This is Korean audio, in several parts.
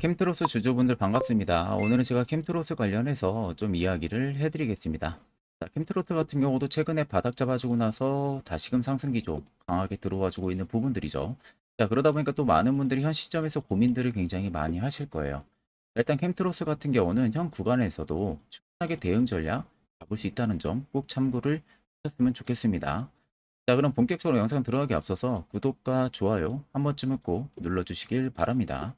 자, 캠트로스 주주분들 반갑습니다. 오늘은 제가 캠트로스 관련해서 좀 이야기를 해드리겠습니다. 자, 캠트로스 같은 경우도 최근에 바닥 잡아주고 나서 다시금 상승 기조 강하게 들어와주고 있는 부분들이죠. 자, 그러다 보니까 또 많은 분들이 현 시점에서 고민들을 굉장히 많이 하실 거예요. 일단 캠트로스 같은 경우는 현 구간에서도 충분하게 대응 전략 잡을 수 있다는 점 꼭 참고를 하셨으면 좋겠습니다. 자, 그럼 본격적으로 영상 들어가기 앞서서 구독과 좋아요 한 번쯤은 꼭 눌러주시길 바랍니다.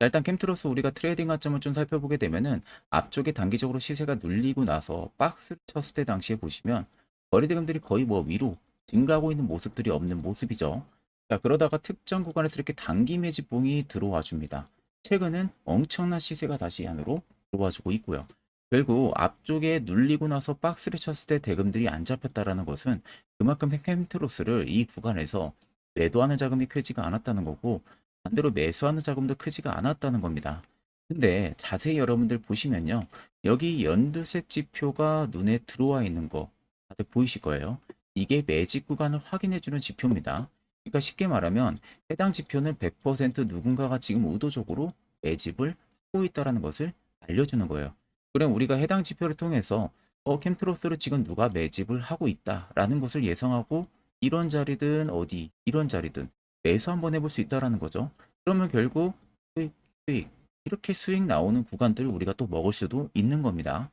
자, 일단 캠트로스 우리가 트레이딩 관점을 좀 살펴보게 되면은 앞쪽에 단기적으로 시세가 눌리고 나서 박스를 쳤을 때 당시에 보시면 거래 대금들이 거의 뭐 위로 증가하고 있는 모습들이 없는 모습이죠. 자, 그러다가 특정 구간에서 이렇게 단기 매집봉이 들어와 줍니다. 최근은 엄청난 시세가 다시 안으로 들어와 주고 있고요. 결국 앞쪽에 눌리고 나서 박스를 쳤을 때 대금들이 안 잡혔다라는 것은 그만큼 캠트로스를 이 구간에서 매도하는 자금이 크지가 않았다는 거고 반대로 매수하는 자금도 크지가 않았다는 겁니다. 근데 자세히 여러분들 보시면요. 여기 연두색 지표가 눈에 들어와 있는 거 다들 보이실 거예요. 이게 매집 구간을 확인해주는 지표입니다. 그러니까 쉽게 말하면 해당 지표는 100% 누군가가 지금 의도적으로 매집을 하고 있다는 것을 알려주는 거예요. 그럼 우리가 해당 지표를 통해서 어, 캠트로스를 지금 누가 매집을 하고 있다라는 것을 예상하고 이런 자리든 어디 이런 자리든 매수 한번 해볼 수 있다라는 거죠. 그러면 결국 수익, 수익 이렇게 수익 나오는 구간들 우리가 또 먹을 수도 있는 겁니다.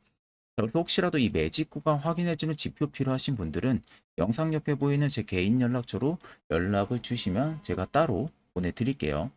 자, 그래서 혹시라도 이 매집 구간 확인해주는 지표 필요하신 분들은 영상 옆에 보이는 제 개인 연락처로 연락을 주시면 제가 따로 보내드릴게요.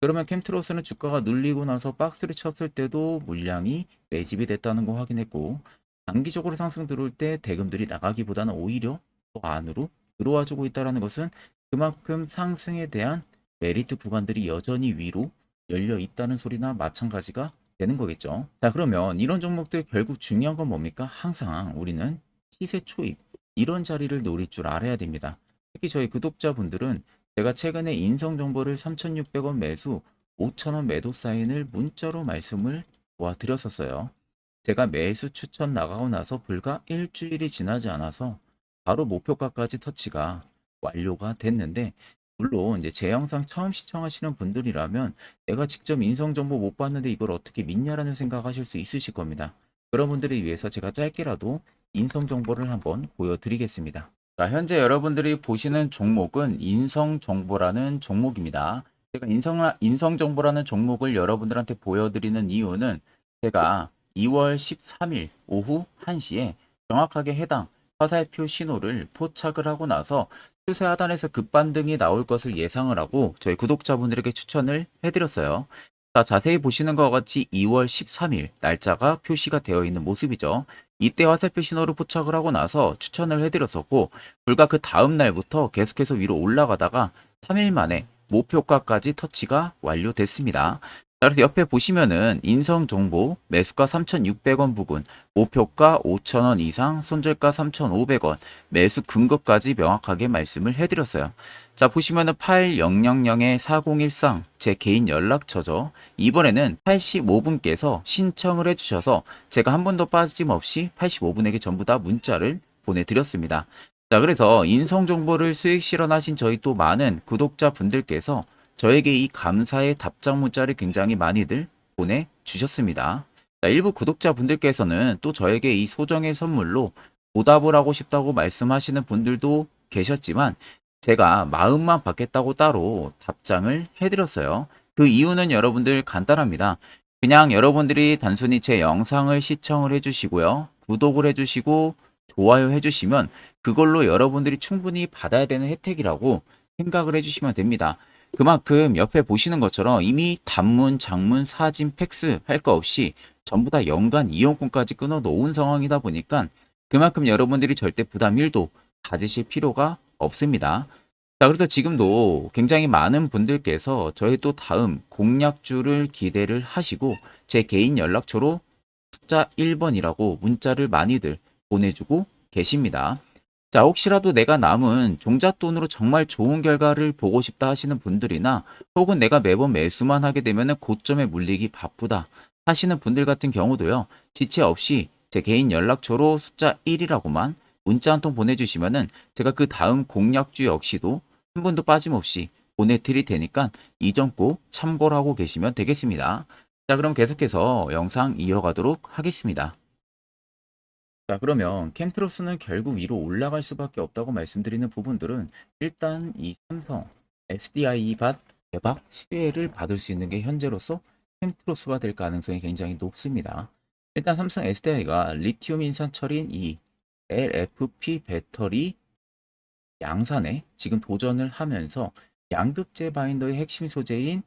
그러면 캠트로스는 주가가 눌리고 나서 박스를 쳤을 때도 물량이 매집이 됐다는 거 확인했고 단기적으로 상승 들어올 때 대금들이 나가기보다는 오히려 더 안으로 들어와 주고 있다는 것은 그만큼 상승에 대한 메리트 구간들이 여전히 위로 열려 있다는 소리나 마찬가지가 되는 거겠죠. 자, 그러면 이런 종목들 결국 중요한 건 뭡니까? 항상 우리는 시세 초입 이런 자리를 노릴 줄 알아야 됩니다. 특히 저희 구독자분들은 제가 최근에 인성 정보를 3,600원 매수, 5,000원 매도 사인을 문자로 말씀을 도와드렸었어요. 제가 매수 추천 나가고 나서 불과 일주일이 지나지 않아서 바로 목표가까지 터치가 완료가 됐는데 물론 이제 제 영상 처음 시청하시는 분들이라면 내가 직접 인성 정보 못 봤는데 이걸 어떻게 믿냐라는 생각하실 수 있으실 겁니다. 그런 분들을 위해서 제가 짧게라도 인성 정보를 한번 보여드리겠습니다. 자, 현재 여러분들이 보시는 종목은 인성 정보라는 종목입니다. 제가 인성 인성 정보라는 종목을 여러분들한테 보여드리는 이유는 제가 2월 13일 오후 1시에 정확하게 해당 화살표 신호를 포착을 하고 나서 추세 하단에서 급반등이 나올 것을 예상을 하고 저희 구독자분들에게 추천을 해드렸어요. 자, 자세히 보시는 것과 같이 2월 13일 날짜가 표시가 되어 있는 모습이죠. 이때 화살표 신호를 포착을 하고 나서 추천을 해드렸었고 불과 그 다음 날부터 계속해서 위로 올라가다가 3일 만에 목표가까지 터치가 완료됐습니다. 자, 그래서 옆에 보시면은 인성 정보 매수가 3,600원 부근, 목표가 5,000원 이상, 손절가 3,500원, 매수 근거까지 명확하게 말씀을 해드렸어요. 자, 보시면은 8000에 4013, 제 개인 연락처죠. 이번에는 85분께서 신청을 해주셔서 제가 한 번도 빠짐없이 85분에게 전부 다 문자를 보내드렸습니다. 자, 그래서 인성 정보를 수익 실현하신 저희 또 많은 구독자 분들께서 저에게 이 감사의 답장 문자를 굉장히 많이들 보내주셨습니다. 자, 일부 구독자분들께서는 또 저에게 이 소정의 선물로 보답을 하고 싶다고 말씀하시는 분들도 계셨지만 제가 마음만 받겠다고 따로 답장을 해드렸어요. 그 이유는 여러분들 간단합니다. 그냥 여러분들이 단순히 제 영상을 시청을 해주시고요. 구독을 해주시고 좋아요 해주시면 그걸로 여러분들이 충분히 받아야 되는 혜택이라고 생각을 해주시면 됩니다. 그만큼 옆에 보시는 것처럼 이미 단문, 장문, 사진, 팩스 할 거 없이 전부 다 연간 이용권까지 끊어 놓은 상황이다 보니까 그만큼 여러분들이 절대 부담 1도 가지실 필요가 없습니다. 자, 그래서 지금도 굉장히 많은 분들께서 저희 또 다음 공략주를 기대를 하시고 제 개인 연락처로 숫자 1번이라고 문자를 많이들 보내주고 계십니다. 자, 혹시라도 내가 남은 종잣돈으로 정말 좋은 결과를 보고 싶다 하시는 분들이나 혹은 내가 매번 매수만 하게 되면 고점에 물리기 바쁘다 하시는 분들 같은 경우도요, 지체 없이 제 개인 연락처로 숫자 1이라고만 문자 한 통 보내주시면은 제가 그 다음 공략주 역시도 한 분도 빠짐없이 보내드릴 테니까 이 점 꼭 참고를 하고 계시면 되겠습니다. 자, 그럼 계속해서 영상 이어가도록 하겠습니다. 자, 그러면 캠트로스는 결국 위로 올라갈 수밖에 없다고 말씀드리는 부분들은 일단 이 삼성 SDI 밭 대박 수혜를 받을 수 있는 게 현재로서 캠트로스가 될 가능성이 굉장히 높습니다. 일단 삼성 SDI가 리튬 인산 철인 이 LFP 배터리 양산에 지금 도전을 하면서 양극재 바인더의 핵심 소재인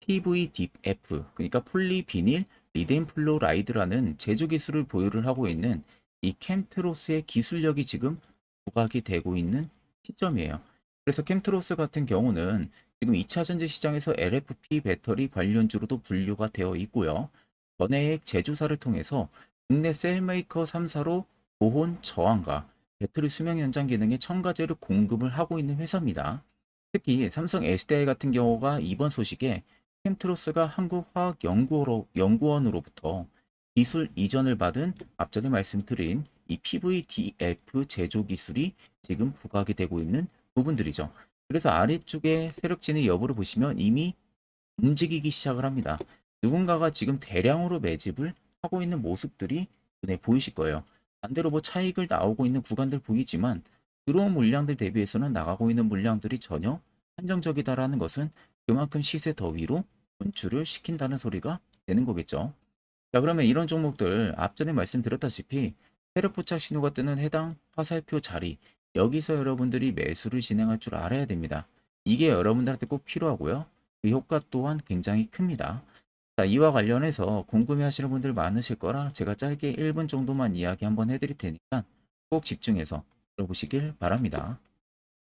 PVDF, 그러니까 폴리비닐 리덴 플로 라이드라는 제조 기술을 보유를 하고 있는 이 캠트로스의 기술력이 지금 부각이 되고 있는 시점이에요. 그래서 캠트로스 같은 경우는 지금 2차 전지 시장에서 LFP 배터리 관련주로도 분류가 되어 있고요. 전해액 제조사를 통해서 국내 셀메이커 3사로 보혼 저항과 배터리 수명 연장 기능의 첨가제를 공급을 하고 있는 회사입니다. 특히 삼성 SDI 같은 경우가 이번 소식에 캠트로스가 한국화학연구원으로부터 기술 이전을 받은 앞전에 말씀드린 이 PVDF 제조 기술이 지금 부각이 되고 있는 부분들이죠. 그래서 아래쪽에 세력진의 여부를 보시면 이미 움직이기 시작을 합니다. 누군가가 지금 대량으로 매집을 하고 있는 모습들이 눈에 보이실 거예요. 반대로 뭐 차익을 나오고 있는 구간들 보이지만 들어온 물량들 대비해서는 나가고 있는 물량들이 전혀 한정적이다라는 것은 그만큼 시세 더 위로 분출을 시킨다는 소리가 되는 거겠죠. 자, 그러면 이런 종목들 앞전에 말씀드렸다시피 세력 포착 신호가 뜨는 해당 화살표 자리 여기서 여러분들이 매수를 진행할 줄 알아야 됩니다. 이게 여러분들한테 꼭 필요하고요. 그 효과 또한 굉장히 큽니다. 자, 이와 관련해서 궁금해 하시는 분들 많으실 거라 제가 짧게 1분 정도만 이야기 한번 해드릴 테니까 꼭 집중해서 들어보시길 바랍니다.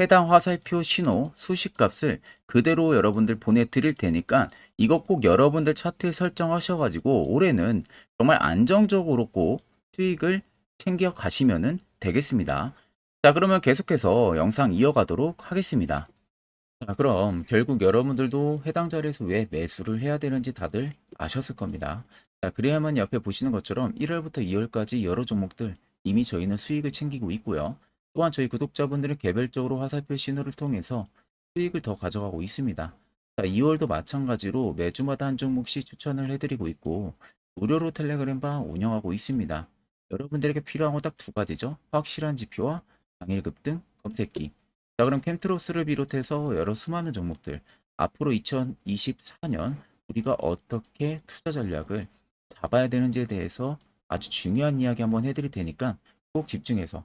해당 화살표 신호 수식 값을 그대로 여러분들 보내드릴 테니까 이거 꼭 여러분들 차트에 설정하셔가지고 올해는 정말 안정적으로 꼭 수익을 챙겨 가시면 되겠습니다. 자, 그러면 계속해서 영상 이어가도록 하겠습니다. 자, 그럼 결국 여러분들도 해당 자리에서 왜 매수를 해야 되는지 다들 아셨을 겁니다. 자, 그래야만 옆에 보시는 것처럼 1월부터 2월까지 여러 종목들 이미 저희는 수익을 챙기고 있고요. 또한 저희 구독자분들은 개별적으로 화살표 신호를 통해서 수익을 더 가져가고 있습니다. 자, 2월도 마찬가지로 매주마다 한 종목씩 추천을 해드리고 있고 무료로 텔레그램 방 운영하고 있습니다. 여러분들에게 필요한 건딱두 가지죠. 확실한 지표와 당일 급등 검색기. 자, 그럼 캠트로스를 비롯해서 여러 수많은 종목들 앞으로 2024년 우리가 어떻게 투자 전략을 잡아야 되는지에 대해서 아주 중요한 이야기 한번 해드릴 테니까 꼭 집중해서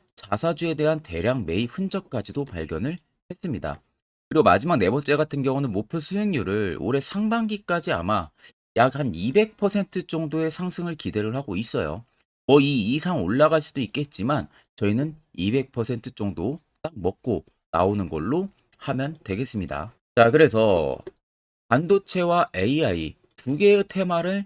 자사주에 대한 대량 매입 흔적까지도 발견을 했습니다. 그리고 마지막 네 번째 같은 경우는 목표 수익률을 올해 상반기까지 아마 약 한 200% 정도의 상승을 기대를 하고 있어요. 뭐 이 이상 올라갈 수도 있겠지만 저희는 200% 정도 딱 먹고 나오는 걸로 하면 되겠습니다. 자, 그래서 반도체와 AI 두 개의 테마를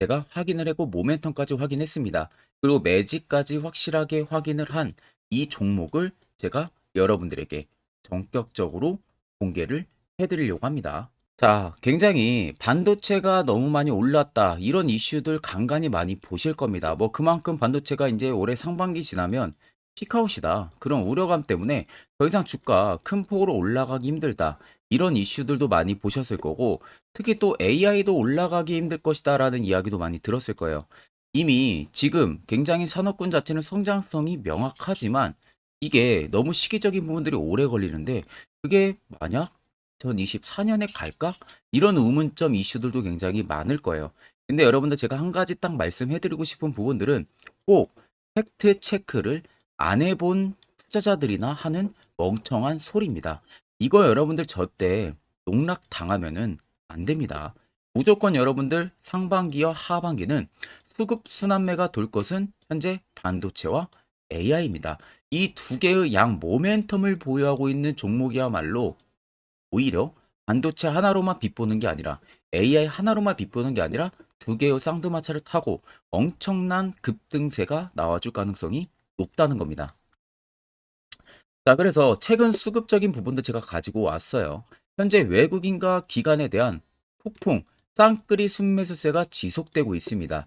제가 확인을 했고 모멘텀까지 확인했습니다. 그리고 매직까지 확실하게 확인을 한 이 종목을 제가 여러분들에게 전격적으로 공개를 해드리려고 합니다. 자, 굉장히 반도체가 너무 많이 올랐다. 이런 이슈들 간간히 많이 보실 겁니다. 뭐 그만큼 반도체가 이제 올해 상반기 지나면 피카웃이다. 그런 우려감 때문에 더 이상 주가 큰 폭으로 올라가기 힘들다. 이런 이슈들도 많이 보셨을 거고, 특히 또 AI도 올라가기 힘들 것이다 라는 이야기도 많이 들었을 거예요. 이미 지금 굉장히 산업군 자체는 성장성이 명확하지만 이게 너무 시기적인 부분들이 오래 걸리는데 그게 만약 2024년에 갈까? 이런 의문점 이슈들도 굉장히 많을 거예요. 근데 여러분들 제가 한 가지 딱 말씀해드리고 싶은 부분들은 꼭 팩트 체크를 안 해본 투자자들이나 하는 멍청한 소리입니다. 이거 여러분들 저때 농락 당하면은 안 됩니다. 무조건 여러분들 상반기와 하반기는 수급 순환매가 돌 것은 현재 반도체와 AI입니다. 이 두 개의 양 모멘텀을 보유하고 있는 종목이야말로 오히려 반도체 하나로만 빗보는 게 아니라 AI 하나로만 빗보는 게 아니라 두 개의 쌍두마차를 타고 엄청난 급등세가 나와줄 가능성이 높다는 겁니다. 자, 그래서 최근 수급적인 부분도 제가 가지고 왔어요. 현재 외국인과 기관에 대한 폭풍, 쌍끌이 순매수세가 지속되고 있습니다.